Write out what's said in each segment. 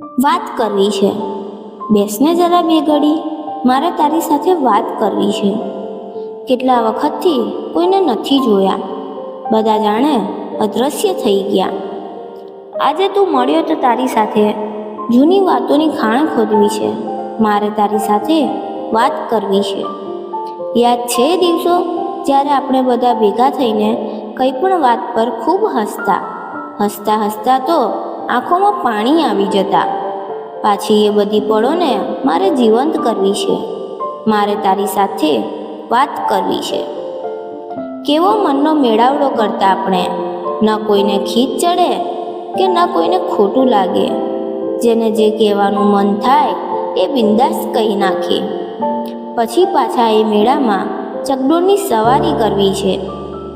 વાત કરવી છે. બેસને જરા બે ઘડી, મારે તારી સાથે વાત કરવી છે. કેટલા વખતથી કોઈને નથી જોયા. બધા જાણે અદૃશ્ય થઈ ગયા. આજે તું મળ્યો તો તારી સાથે. જૂની વાતોની ખાણ ખોદવી છે. મારે તારી સાથે વાત કરવી છે. યાદ છે દિવસો જ્યારે આપણે બધા ભેગા થઈને કંઈ પણ વાત પર ખૂબ હસતા. હસતા હસતા તો આંખોમાં પાણી આવી જતા. પાછી એ બધી પળોને મારે જીવંત કરવી છે. મારે તારી સાથે વાત કરવી છે. કેવો મનનો મેળાવડો કરતા આપણે. ન કોઈને ખીચ ચડે કે ન કોઈને ખોટું લાગે. જેને જે કહેવાનું મન થાય એ બિંદાસ કહી નાખે. પછી પાછા એ મેળામાં ચકડોળની સવારી કરવી છે.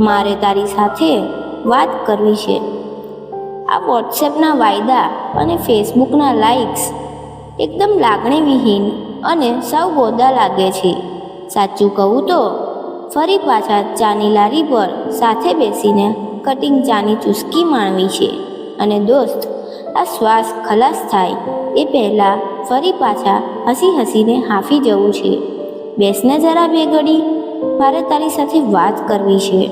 મારે તારી સાથે વાત કરવી છે. આ વોટ્સએપના વાયદા અને ફેસબુકના લાઇક્સ એકદમ લાગણીવિહીન અને સાવ ગોદા લાગે છે. સાચું કહું તો, ફરી પાછા ચાની લારી પર સાથે બેસીને કટિંગ ચાની ચુસ્કી માણવી છે. અને દોસ્ત, આ શ્વાસ ખલાસ થાય એ પહેલાં ફરી પાછા હસી હસીને હાંફી જવું છે. બેસને જરા બે ઘડી, મારે તારી સાથે વાત કરવી છે.